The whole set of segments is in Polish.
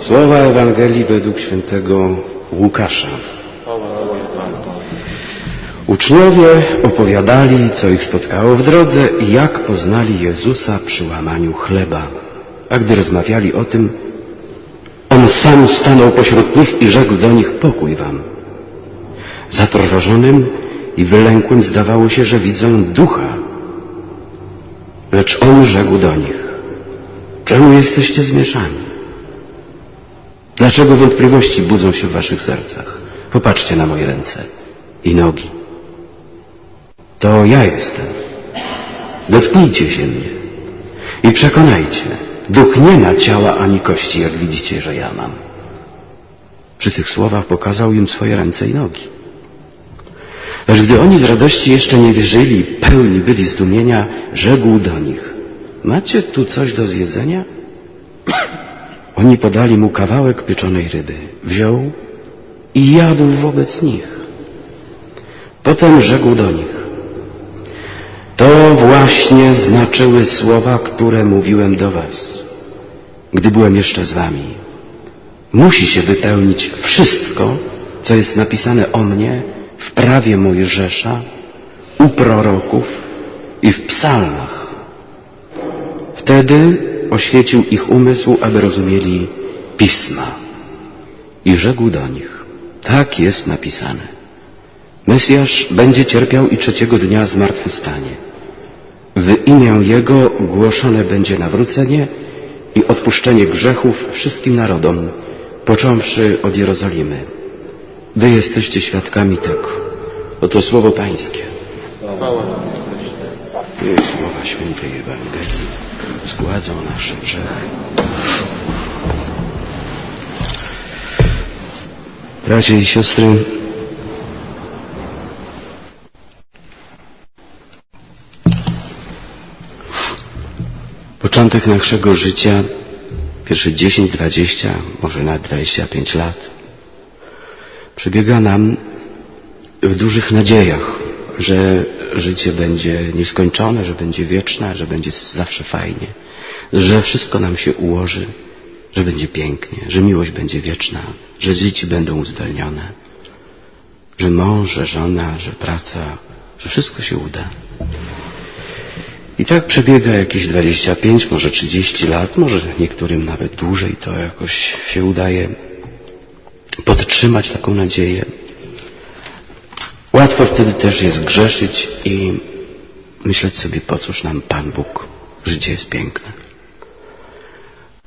Słowa Ewangelii według świętego Łukasza. Uczniowie opowiadali, co ich spotkało w drodze i jak poznali Jezusa przy łamaniu chleba. A gdy rozmawiali o tym, On sam stanął pośród nich i rzekł do nich, pokój wam. Zatrwożonym i wylękłym zdawało się, że widzą ducha. Lecz On rzekł do nich, czemu jesteście zmieszani? Dlaczego wątpliwości budzą się w waszych sercach? Popatrzcie na moje ręce i nogi. To ja jestem. Dotknijcie się mnie i przekonajcie. Duch nie ma ciała ani kości, jak widzicie, że ja mam. Przy tych słowach pokazał im swoje ręce i nogi. Lecz gdy oni z radości jeszcze nie wierzyli, pełni byli zdumienia, rzekł do nich, macie tu coś do zjedzenia? Oni podali mu kawałek pieczonej ryby. Wziął i jadł wobec nich. Potem rzekł do nich, to właśnie znaczyły słowa, które mówiłem do was, gdy byłem jeszcze z wami. Musi się wypełnić wszystko, co jest napisane o mnie w prawie Mojżesza, u proroków i w psalmach. Wtedy oświecił ich umysł, aby rozumieli pisma. I rzekł do nich, tak jest napisane. Mesjasz będzie cierpiał i trzeciego dnia zmartwychwstanie. W imię Jego głoszone będzie nawrócenie i odpuszczenie grzechów wszystkim narodom, począwszy od Jerozolimy. Wy jesteście świadkami tego. Oto słowo Pańskie. I słowa świętej Ewangelii zgładzą nasze grzechy. Bracia i siostry, początek naszego życia, pierwsze 10, 20, może nawet 25 lat, przebiega nam w dużych nadziejach, że życie będzie nieskończone, że będzie wieczne, że będzie zawsze fajnie, że wszystko nam się ułoży, że będzie pięknie, że miłość będzie wieczna, że dzieci będą uzdolnione, że mąż, że żona, że praca, że wszystko się uda. I tak przebiega jakieś 25, może 30 lat, może niektórym nawet dłużej to jakoś się udaje podtrzymać taką nadzieję. Łatwo wtedy też jest grzeszyć i myśleć sobie, po cóż nam Pan Bóg, życie jest piękne.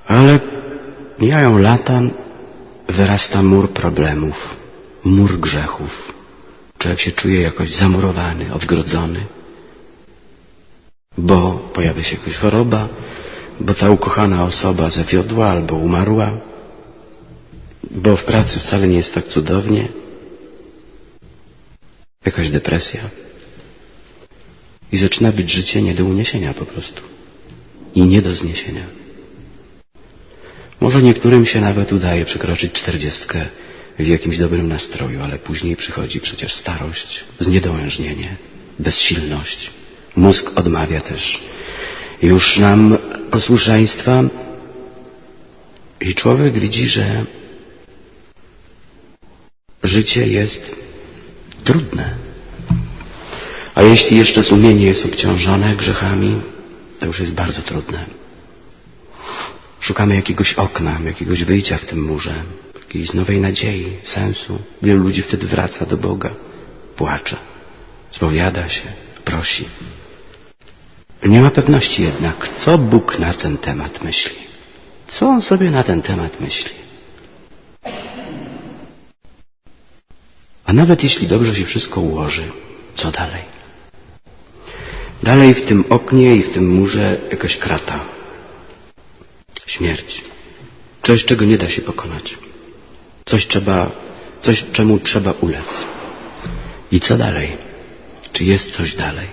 Ale mijają lata, wyrasta mur problemów, mur grzechów. Człowiek się czuje jakoś zamurowany, odgrodzony, bo pojawia się jakaś choroba, bo ta ukochana osoba zawiodła albo umarła, bo w pracy wcale nie jest tak cudownie, jakaś depresja. I zaczyna być życie nie do uniesienia po prostu. I nie do zniesienia. Może niektórym się nawet udaje przekroczyć czterdziestkę w jakimś dobrym nastroju, ale później przychodzi przecież starość, zniedołężnienie, bezsilność. Mózg odmawia też już nam posłuszeństwa i człowiek widzi, że życie jest trudne. A jeśli jeszcze sumienie jest obciążone grzechami, to już jest bardzo trudne. Szukamy jakiegoś okna, jakiegoś wyjścia w tym murze, jakiejś nowej nadziei, sensu. Wielu ludzi wtedy wraca do Boga, płacze, spowiada się, prosi. Nie ma pewności jednak, co Bóg na ten temat myśli. Co On sobie na ten temat myśli. A nawet jeśli dobrze się wszystko ułoży, co dalej? Dalej w tym oknie i w tym murze jakaś krata. Śmierć. Coś, czego nie da się pokonać. Coś trzeba, coś, czemu trzeba ulec. I co dalej? Czy jest coś dalej?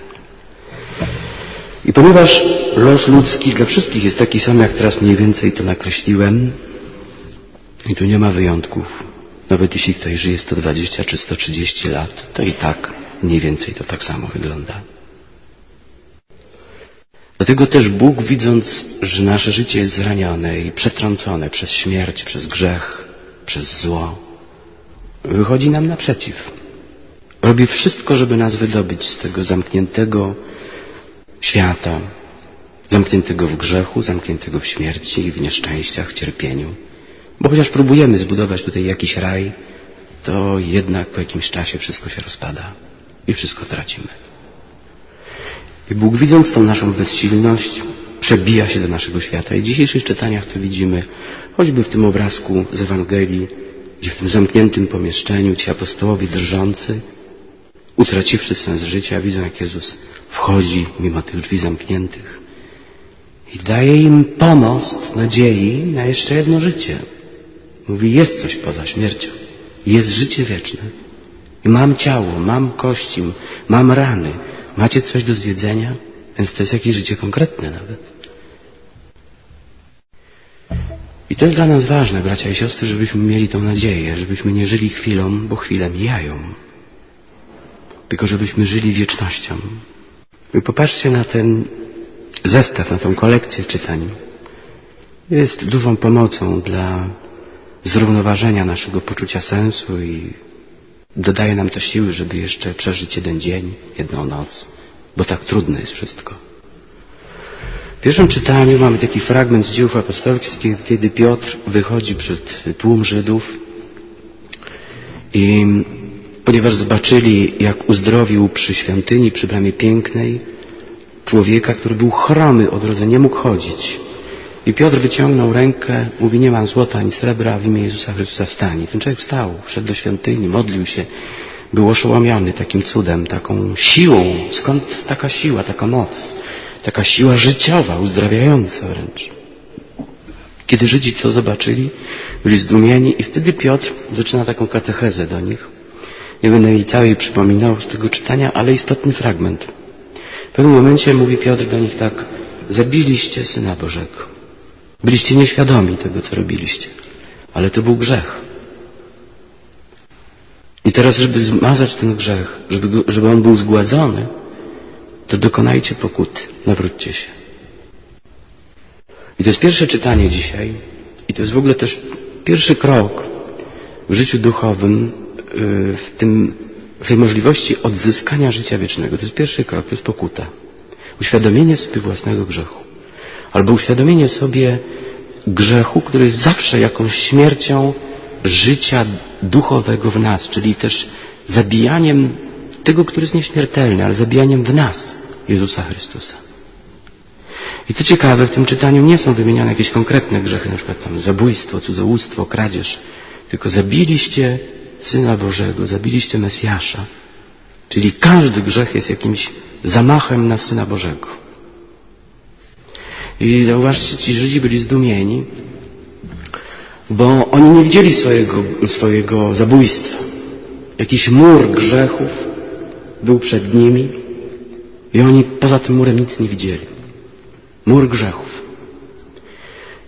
I ponieważ los ludzki dla wszystkich jest taki sam, jak teraz mniej więcej to nakreśliłem, i tu nie ma wyjątków, nawet jeśli ktoś żyje 120 czy 130 lat, to i tak mniej więcej to tak samo wygląda. Dlatego też Bóg, widząc, że nasze życie jest zranione i przetrącone przez śmierć, przez grzech, przez zło, wychodzi nam naprzeciw. Robi wszystko, żeby nas wydobyć z tego zamkniętego świata, zamkniętego w grzechu, zamkniętego w śmierci, w nieszczęściach, w cierpieniu. Bo chociaż próbujemy zbudować tutaj jakiś raj, to jednak po jakimś czasie wszystko się rozpada i wszystko tracimy. I Bóg widząc tą naszą bezsilność, przebija się do naszego świata. I w dzisiejszych czytaniach to widzimy, choćby w tym obrazku z Ewangelii, gdzie w tym zamkniętym pomieszczeniu ci apostołowie drżący, utraciwszy sens życia, widzą jak Jezus wchodzi mimo tych drzwi zamkniętych i daje im pomost nadziei na jeszcze jedno życie. Mówi, jest coś poza śmiercią. Jest życie wieczne. I mam ciało, mam kości, mam rany. Macie coś do zjedzenia? Więc to jest jakieś życie konkretne nawet. I to jest dla nas ważne, bracia i siostry, żebyśmy mieli tą nadzieję, żebyśmy nie żyli chwilą, bo chwile mijają. Tylko żebyśmy żyli wiecznością. I popatrzcie na ten zestaw, na tą kolekcję czytań. Jest dużą pomocą dla zrównoważenia naszego poczucia sensu i dodaje nam to siły, żeby jeszcze przeżyć jeden dzień, jedną noc, bo tak trudne jest wszystko. W pierwszym czytaniu mamy taki fragment z dziejów apostolskich, kiedy Piotr wychodzi przed tłum Żydów i ponieważ zobaczyli, jak uzdrowił przy świątyni, przy bramie pięknej, człowieka, który był chromy od rodzenia, nie mógł chodzić. I Piotr wyciągnął rękę, mówi, nie mam złota ani srebra, w imię Jezusa Chrystusa wstań. I ten człowiek wstał, wszedł do świątyni, modlił się, był oszołomiony takim cudem, taką siłą. Skąd taka siła, taka moc? Taka siła życiowa, uzdrawiająca wręcz. Kiedy Żydzi to zobaczyli, byli zdumieni i wtedy Piotr zaczyna taką katechezę do nich. Nie będę jej całej przypominał z tego czytania, ale istotny fragment. W pewnym momencie mówi Piotr do nich tak, zabiliście Syna Bożego. Byliście nieświadomi tego, co robiliście, ale to był grzech. I teraz, żeby zmazać ten grzech, żeby, żeby on był zgładzony, to dokonajcie pokuty, nawróćcie się. I to jest pierwsze czytanie dzisiaj, i to jest w ogóle też pierwszy krok w życiu duchowym, yy, w, tym, w tej możliwości odzyskania życia wiecznego. To jest pierwszy krok, to jest pokuta. Uświadomienie sobie własnego grzechu. Albo uświadomienie sobie grzechu, który jest zawsze jakąś śmiercią życia duchowego w nas, czyli też zabijaniem tego, który jest nieśmiertelny, ale zabijaniem w nas Jezusa Chrystusa. I to ciekawe, w tym czytaniu nie są wymienione jakieś konkretne grzechy, na przykład tam zabójstwo, cudzołóstwo, kradzież, tylko zabiliście Syna Bożego, zabiliście Mesjasza. Czyli każdy grzech jest jakimś zamachem na Syna Bożego. I zauważcie, ci Żydzi byli zdumieni, bo oni nie widzieli swojego, swojego zabójstwa. Jakiś mur grzechów był przed nimi i oni poza tym murem nic nie widzieli. Mur grzechów.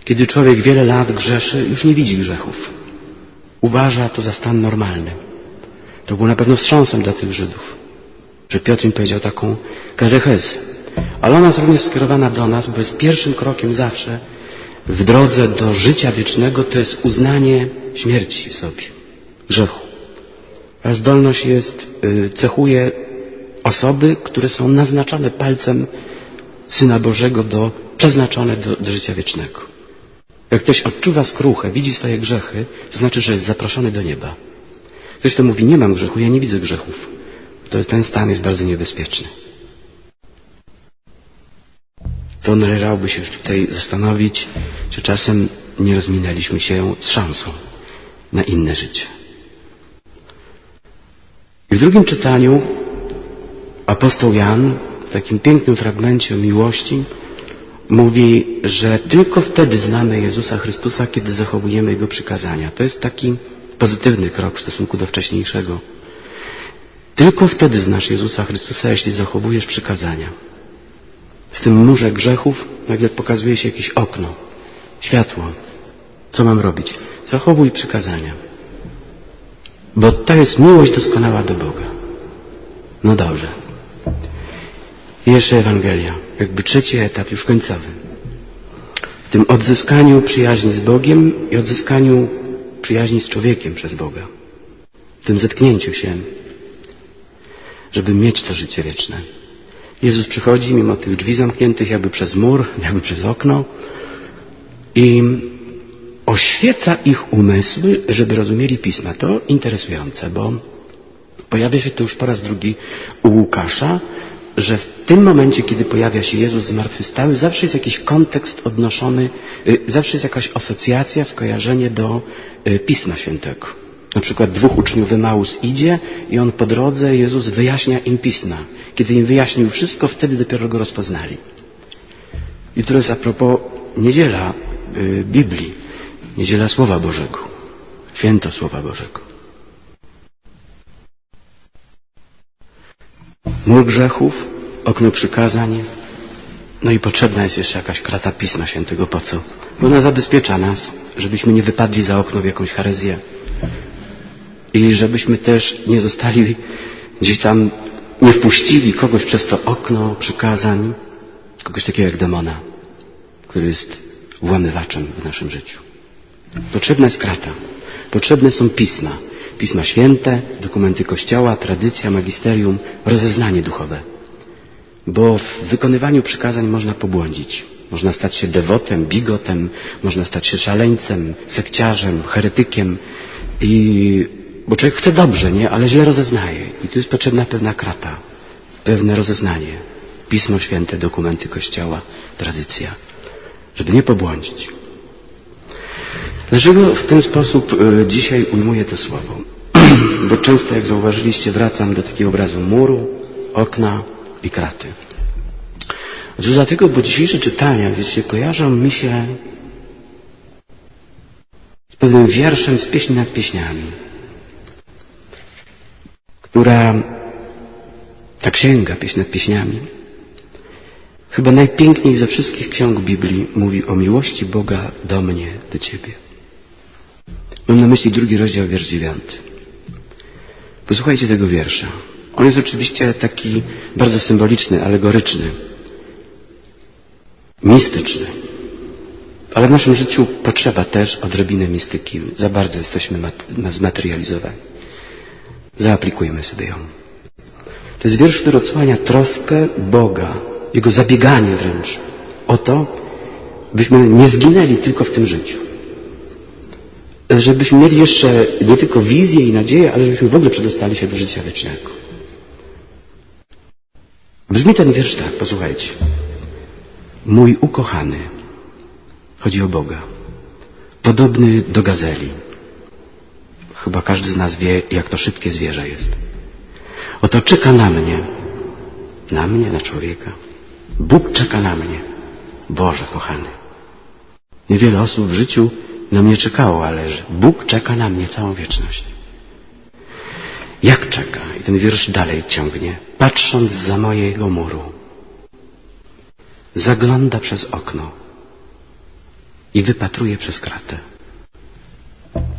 Kiedy człowiek wiele lat grzeszy, już nie widzi grzechów. Uważa to za stan normalny. To było na pewno wstrząsem dla tych Żydów, że Piotr im powiedział taką katechezę. Ale ona jest również skierowana do nas, bo jest pierwszym krokiem zawsze w drodze do życia wiecznego, to jest uznanie śmierci w sobie, grzechu. A zdolność jest, cechuje osoby, które są naznaczone palcem Syna Bożego do, przeznaczone do, do życia wiecznego. Jak ktoś odczuwa skruchę, widzi swoje grzechy, to znaczy, że jest zaproszony do nieba. Ktoś, kto mówi, nie mam grzechu, ja nie widzę grzechów, to ten stan jest bardzo niebezpieczny. To należałoby się już tutaj zastanowić, czy czasem nie rozminęliśmy się z szansą na inne życie. I w drugim czytaniu apostoł Jan w takim pięknym fragmencie o miłości mówi, że tylko wtedy znamy Jezusa Chrystusa, kiedy zachowujemy Jego przykazania. To jest taki pozytywny krok w stosunku do wcześniejszego. Tylko wtedy znasz Jezusa Chrystusa, jeśli zachowujesz przykazania. W tym murze grzechów nagle pokazuje się jakieś okno, światło. Co mam robić? Zachowuj przykazania. Bo to jest miłość doskonała do Boga. No dobrze. I jeszcze Ewangelia, jakby trzeci etap, już końcowy. W tym odzyskaniu przyjaźni z Bogiem i odzyskaniu przyjaźni z człowiekiem przez Boga. W tym zetknięciu się, żeby mieć to życie wieczne. Jezus przychodzi mimo tych drzwi zamkniętych, jakby przez mur, jakby przez okno i oświeca ich umysły, żeby rozumieli pisma. To interesujące, bo pojawia się to już po raz drugi u Łukasza, że w tym momencie, kiedy pojawia się Jezus zmartwychwstały, zawsze jest jakiś kontekst odnoszony, y, zawsze jest jakaś asocjacja, skojarzenie do y, Pisma Świętego. Na przykład dwóch uczniów Emaus idzie i on po drodze, Jezus wyjaśnia im Pisma. Kiedy im wyjaśnił wszystko, wtedy dopiero go rozpoznali. I to jest a propos niedziela y, Biblii, niedziela Słowa Bożego, święto Słowa Bożego. Mur grzechów, okno przykazań, no i potrzebna jest jeszcze jakaś krata Pisma Świętego. Po co? Bo ona zabezpiecza nas, żebyśmy nie wypadli za okno w jakąś herezję. I żebyśmy też nie zostali gdzieś tam, nie wpuścili kogoś przez to okno przykazań, kogoś takiego jak demona, który jest włamywaczem w naszym życiu. Potrzebna jest krata. Potrzebne są pisma. Pisma święte, dokumenty kościoła, tradycja, magisterium, rozeznanie duchowe. Bo w wykonywaniu przykazań można pobłądzić. Można stać się dewotem, bigotem, można stać się szaleńcem, sekciarzem, heretykiem. I, bo człowiek chce dobrze, nie? Ale źle rozeznaje. I tu jest potrzebna pewna krata, pewne rozeznanie. Pismo święte, dokumenty kościoła, tradycja. Żeby nie pobłądzić. Dlaczego w ten sposób y, dzisiaj ujmuję to słowo? Bo często, jak zauważyliście, wracam do takiego obrazu muru, okna i kraty. Otóż dlatego, bo dzisiejsze czytania, wiecie, kojarzą mi się z pewnym wierszem z pieśni nad pieśniami, która, ta księga, pieśń nad pieśniami, chyba najpiękniej ze wszystkich ksiąg Biblii mówi o miłości Boga do mnie, do Ciebie. Mam na myśli drugi rozdział, wiersz dziewiąty. Posłuchajcie tego wiersza. On jest oczywiście taki bardzo symboliczny, alegoryczny, mistyczny. Ale w naszym życiu potrzeba też odrobinę mistyki. Za bardzo jesteśmy zmaterializowani. Zaaplikujmy sobie ją. To jest wiersz, który odsłania troskę Boga, Jego zabieganie wręcz o to, byśmy nie zginęli tylko w tym życiu żebyśmy mieli jeszcze nie tylko wizję i nadzieję, ale żebyśmy w ogóle przedostali się do życia wiecznego. Brzmi ten wiersz tak, posłuchajcie. Mój ukochany, chodzi o Boga, podobny do gazeli. Chyba każdy z nas wie, jak to szybkie zwierzę jest. Oto czeka na mnie, na mnie, na człowieka. Bóg czeka na mnie. Boże kochany. Niewiele osób w życiu na mnie czekało, ale Bóg czeka na mnie całą wieczność. Jak czeka? I ten wiersz dalej ciągnie. Patrząc za mojego muru, zagląda przez okno i wypatruje przez kratę.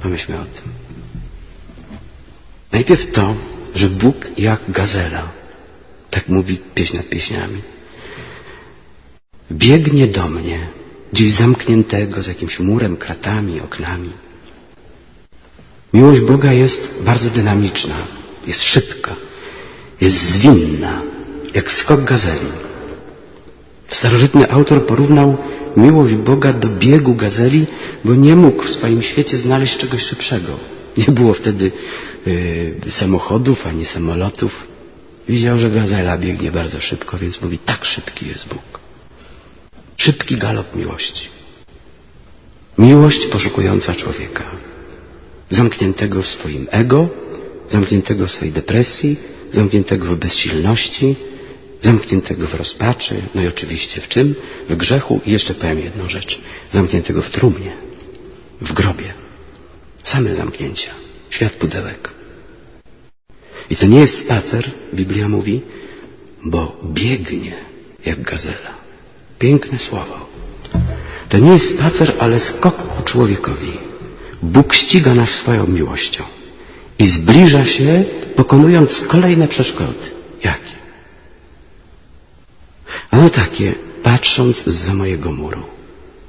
Pomyślmy o tym. Najpierw to, że Bóg jak gazela, tak mówi pieśń nad pieśniami, biegnie do mnie gdzieś zamkniętego z jakimś murem, kratami, oknami. Miłość Boga jest bardzo dynamiczna, jest szybka, jest zwinna, jak skok gazeli. Starożytny autor porównał miłość Boga do biegu gazeli, bo nie mógł w swoim świecie znaleźć czegoś szybszego. Nie było wtedy yy, samochodów ani samolotów. Widział, że gazela biegnie bardzo szybko, więc mówi, tak szybki jest Bóg. Szybki galop miłości. Miłość poszukująca człowieka. Zamkniętego w swoim ego, zamkniętego w swojej depresji, zamkniętego w bezsilności, zamkniętego w rozpaczy, no i oczywiście w czym? W grzechu i jeszcze powiem jedną rzecz. Zamkniętego w trumnie, w grobie. Same zamknięcia. Świat pudełek. I to nie jest spacer, Biblia mówi, bo biegnie jak gazela. Piękne słowo. To nie jest spacer, ale skok ku człowiekowi. Bóg ściga nas swoją miłością i zbliża się, pokonując kolejne przeszkody. Jakie? Ano takie, patrząc za mojego muru,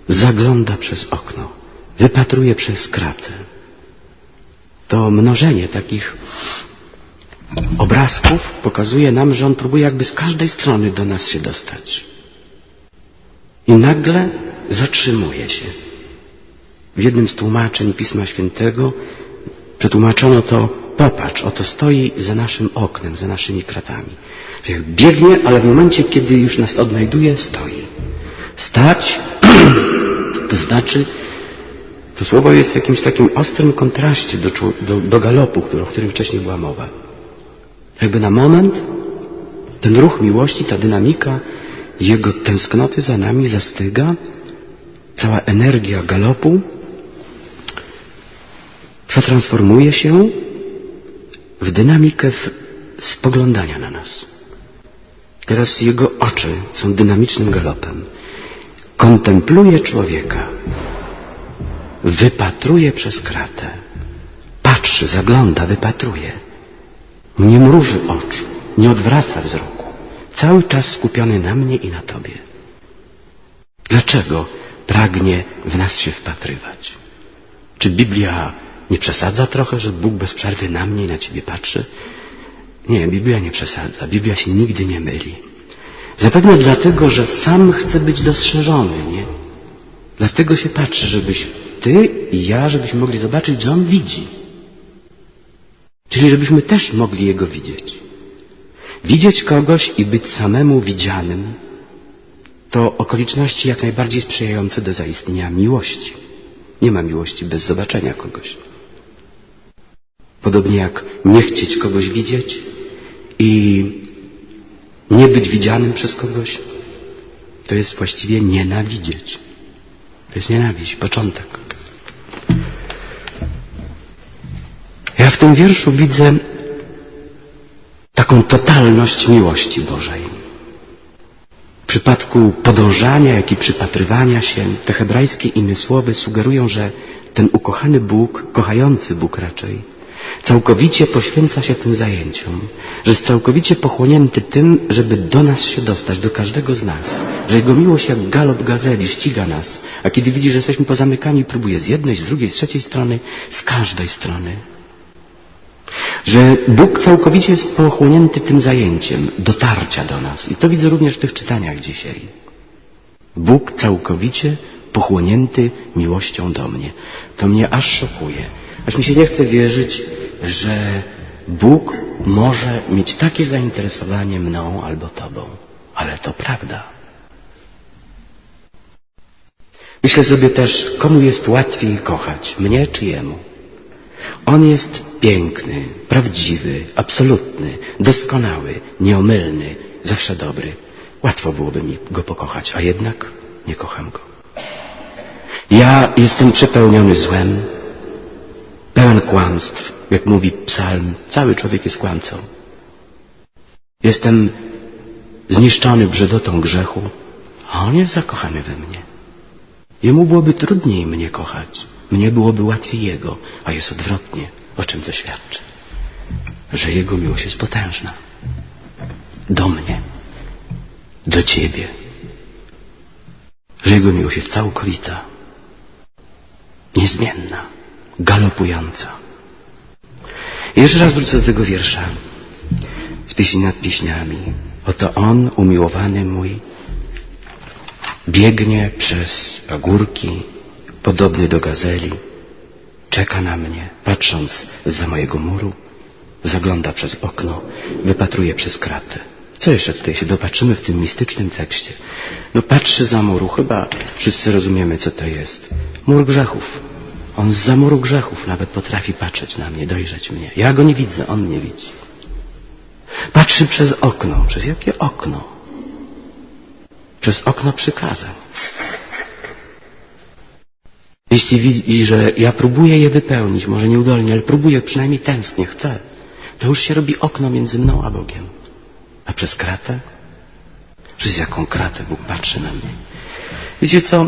zagląda przez okno, wypatruje przez kratę. To mnożenie takich obrazków pokazuje nam, że on próbuje jakby z każdej strony do nas się dostać. I nagle zatrzymuje się. W jednym z tłumaczeń Pisma Świętego przetłumaczono to popatrz, oto stoi za naszym oknem, za naszymi kratami. Biegnie, ale w momencie, kiedy już nas odnajduje, stoi. Stać to znaczy, to słowo jest w jakimś takim ostrym kontraście do, do, do galopu, o którym wcześniej była mowa. Jakby na moment ten ruch miłości, ta dynamika jego tęsknoty za nami zastyga, cała energia galopu przetransformuje się w dynamikę w spoglądania na nas. Teraz jego oczy są dynamicznym galopem. Kontempluje człowieka, wypatruje przez kratę, patrzy, zagląda, wypatruje. Nie mruży oczu, nie odwraca wzroku. Cały czas skupiony na mnie i na Tobie. Dlaczego pragnie w nas się wpatrywać? Czy Biblia nie przesadza trochę, że Bóg bez przerwy na mnie i na Ciebie patrzy? Nie, Biblia nie przesadza. Biblia się nigdy nie myli. Zapewne dlatego, że sam chce być dostrzeżony, nie? Dlatego się patrzy, żebyś Ty i ja, żebyśmy mogli zobaczyć, że On widzi. Czyli żebyśmy też mogli Jego widzieć. Widzieć kogoś i być samemu widzianym to okoliczności jak najbardziej sprzyjające do zaistnienia miłości. Nie ma miłości bez zobaczenia kogoś. Podobnie jak nie chcieć kogoś widzieć i nie być widzianym przez kogoś, to jest właściwie nienawidzieć. To jest nienawiść, początek. Ja w tym wierszu widzę taką totalność miłości Bożej. W przypadku podążania, jak i przypatrywania się, te hebrajskie inne słowy sugerują, że ten ukochany Bóg, kochający Bóg raczej, całkowicie poświęca się tym zajęciom, że jest całkowicie pochłonięty tym, żeby do nas się dostać, do każdego z nas, że Jego miłość jak galop gazeli ściga nas, a kiedy widzi, że jesteśmy pozamykani, próbuje z jednej, z drugiej, z trzeciej strony, z każdej strony. Że Bóg całkowicie jest pochłonięty tym zajęciem dotarcia do nas. I to widzę również w tych czytaniach dzisiaj. Bóg całkowicie pochłonięty miłością do mnie. To mnie aż szokuje. Aż mi się nie chce wierzyć, że Bóg może mieć takie zainteresowanie mną albo Tobą. Ale to prawda. Myślę sobie też, komu jest łatwiej kochać, mnie czy Jemu. On jest piękny, prawdziwy, absolutny, doskonały, nieomylny, zawsze dobry. Łatwo byłoby mi go pokochać, a jednak nie kocham go. Ja jestem przepełniony złem, pełen kłamstw, jak mówi psalm. Cały człowiek jest kłamcą. Jestem zniszczony brzydotą grzechu, a on jest zakochany we mnie. Jemu byłoby trudniej mnie kochać. Mnie byłoby łatwiej Jego, a jest odwrotnie. O czym to świadczy? Że Jego miłość jest potężna. Do mnie. Do Ciebie. Że Jego miłość jest całkowita. Niezmienna. Galopująca. Jeszcze raz wrócę do tego wiersza. Z pieśni nad pieśniami. Oto On, umiłowany mój, biegnie przez ogórki, podobny do gazeli, czeka na mnie, patrząc za mojego muru, zagląda przez okno, wypatruje przez kratę. Co jeszcze tutaj się dopatrzymy w tym mistycznym tekście? No patrzy za muru, chyba wszyscy rozumiemy, co to jest. Mur grzechów. On z za muru grzechów nawet potrafi patrzeć na mnie, dojrzeć mnie. Ja go nie widzę, on mnie widzi. Patrzy przez okno. Przez jakie okno? Przez okno przykazań. Jeśli widzi, że ja próbuję je wypełnić, może nieudolnie, ale próbuję, przynajmniej tęsknię, chcę, to już się robi okno między mną a Bogiem. A przez kratę? Przez jaką kratę Bóg patrzy na mnie? Wiecie co?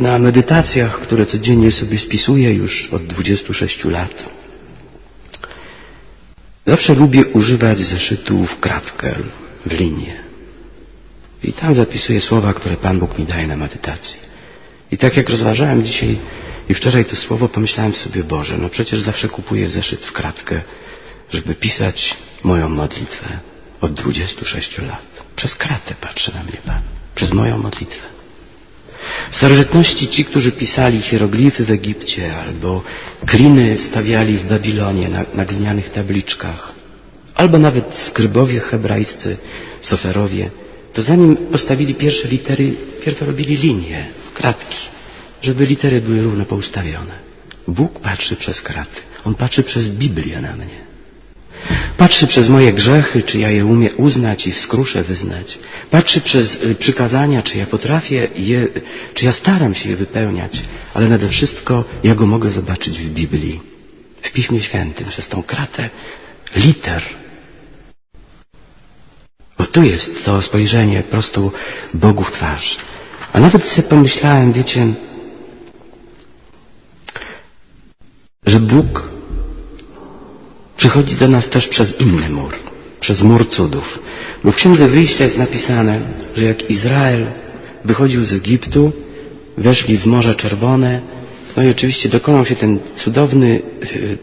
Na medytacjach, które codziennie sobie spisuję już od 26 lat, zawsze lubię używać zeszytu w kratkę, w linię. I tam zapisuję słowa, które Pan Bóg mi daje na medytacji. I tak jak rozważałem dzisiaj i wczoraj to słowo, pomyślałem sobie, Boże, no przecież zawsze kupuję zeszyt w kratkę, żeby pisać moją modlitwę od 26 lat. Przez kratę patrzy na mnie Pan. Przez moją modlitwę. W starożytności ci, którzy pisali hieroglify w Egipcie albo kliny stawiali w Babilonie na, na glinianych tabliczkach, albo nawet skrybowie hebrajscy, soferowie, to zanim postawili pierwsze litery, pierw robili linie, kratki, żeby litery były równo poustawione. Bóg patrzy przez kraty. On patrzy przez Biblię na mnie. Patrzy przez moje grzechy, czy ja je umiem uznać i w skrusze wyznać. Patrzy przez y, przykazania, czy ja potrafię je, czy ja staram się je wypełniać, ale nade wszystko ja go mogę zobaczyć w Biblii, w Piśmie Świętym, przez tą kratę liter. Bo tu jest to spojrzenie prosto Bogu w twarz. A nawet sobie pomyślałem, wiecie, że Bóg przychodzi do nas też przez inny mur, przez mur cudów. Bo w Księdze Wyjścia jest napisane, że jak Izrael wychodził z Egiptu, weszli w Morze Czerwone, no i oczywiście dokonał się ten cudowny y,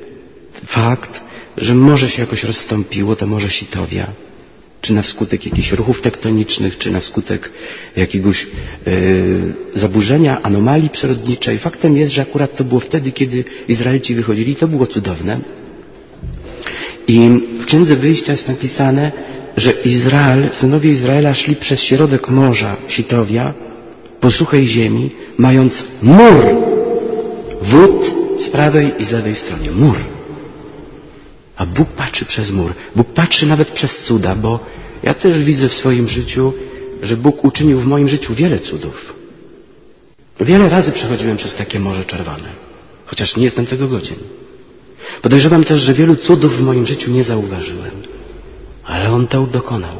fakt, że morze się jakoś rozstąpiło, to Morze Sitowia, czy na skutek jakichś ruchów tektonicznych, czy na skutek jakiegoś y, zaburzenia, anomalii przyrodniczej. Faktem jest, że akurat to było wtedy, kiedy Izraelici wychodzili i to było cudowne. I w Księdze Wyjścia jest napisane, że Izrael, synowie Izraela szli przez środek morza Sitowia po suchej ziemi, mając mur wód z prawej i z lewej stronie. Mur. A Bóg patrzy przez mur. Bóg patrzy nawet przez cuda, bo ja też widzę w swoim życiu, że Bóg uczynił w moim życiu wiele cudów. Wiele razy przechodziłem przez takie Morze Czerwone, chociaż nie jestem tego godzien. Podejrzewam też, że wielu cudów w moim życiu nie zauważyłem, ale On to dokonał.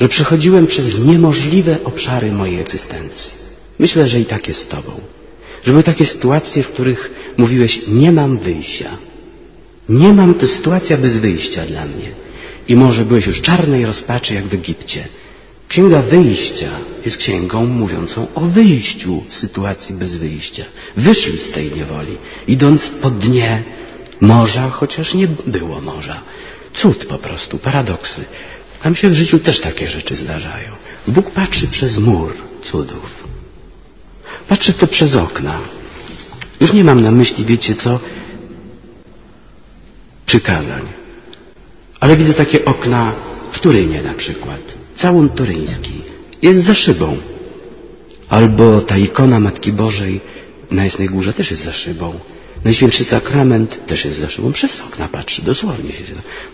Że przechodziłem przez niemożliwe obszary mojej egzystencji. Myślę, że i tak jest z Tobą. Że były takie sytuacje, w których mówiłeś, nie mam wyjścia. Nie mam, to sytuacja bez wyjścia dla mnie. I może byłeś już czarnej rozpaczy, jak w Egipcie. Księga Wyjścia jest księgą mówiącą o wyjściu z sytuacji bez wyjścia. Wyszli z tej niewoli, idąc po dnie morza, chociaż nie było morza. Cud po prostu, paradoksy. Nam się w życiu też takie rzeczy zdarzają. Bóg patrzy przez mur cudów. Patrzy to przez okna. Już nie mam na myśli, wiecie co, przykazań. Ale widzę takie okna w Turynie na przykład. Całun turyński. Jest za szybą. Albo ta ikona Matki Bożej na Jasnej Górze też jest za szybą. Najświętszy sakrament też jest szybą. Przez okna patrzy. Dosłownie się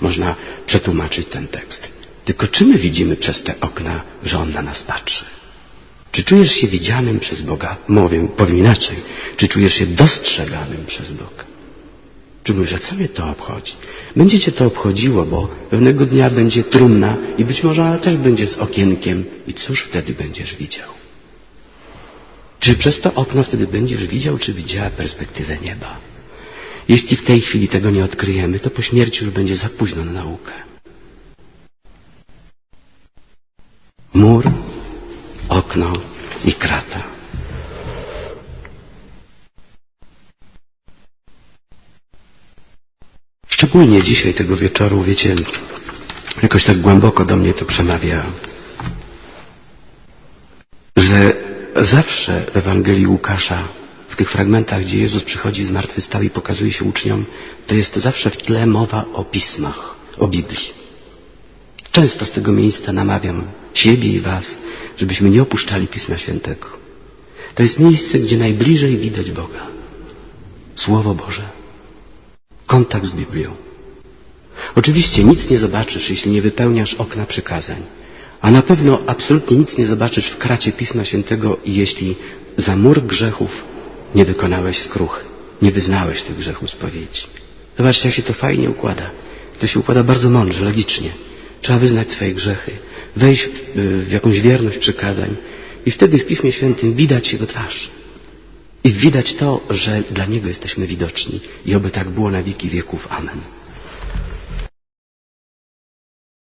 można przetłumaczyć ten tekst. Tylko czy my widzimy przez te okna, że On na nas patrzy? Czy czujesz się widzianym przez Boga? Mówię, powiem inaczej. Czy czujesz się dostrzeganym przez Boga? Czy mówisz, a co mnie to obchodzi? Będzie cię to obchodziło, bo pewnego dnia będzie trumna i być może ona też będzie z okienkiem. I cóż wtedy będziesz widział? Czy przez to okno wtedy będziesz widział, czy widziała perspektywę nieba? Jeśli w tej chwili tego nie odkryjemy, to po śmierci już będzie za późno na naukę. Mur, okno i krata. Szczególnie dzisiaj, tego wieczoru, wiecie, jakoś tak głęboko do mnie to przemawia, że zawsze w Ewangelii Łukasza, w tych fragmentach, gdzie Jezus przychodzi z zmartwychwstał i pokazuje się uczniom, to jest zawsze w tle mowa o pismach, o Biblii. Często z tego miejsca namawiam siebie i Was, żebyśmy nie opuszczali Pisma Świętego. To jest miejsce, gdzie najbliżej widać Boga. Słowo Boże. Kontakt z Biblią. Oczywiście nic nie zobaczysz, jeśli nie wypełniasz okna przykazań. A na pewno absolutnie nic nie zobaczysz w kracie Pisma Świętego, jeśli za mur grzechów nie wykonałeś skruchy, nie wyznałeś tych grzechów spowiedzi. Zobaczcie, jak się to fajnie układa. To się układa bardzo mądrze, logicznie. Trzeba wyznać swoje grzechy, wejść w, w jakąś wierność przykazań i wtedy w Piśmie Świętym widać Jego twarz. I widać to, że dla Niego jesteśmy widoczni i oby tak było na wieki wieków. Amen.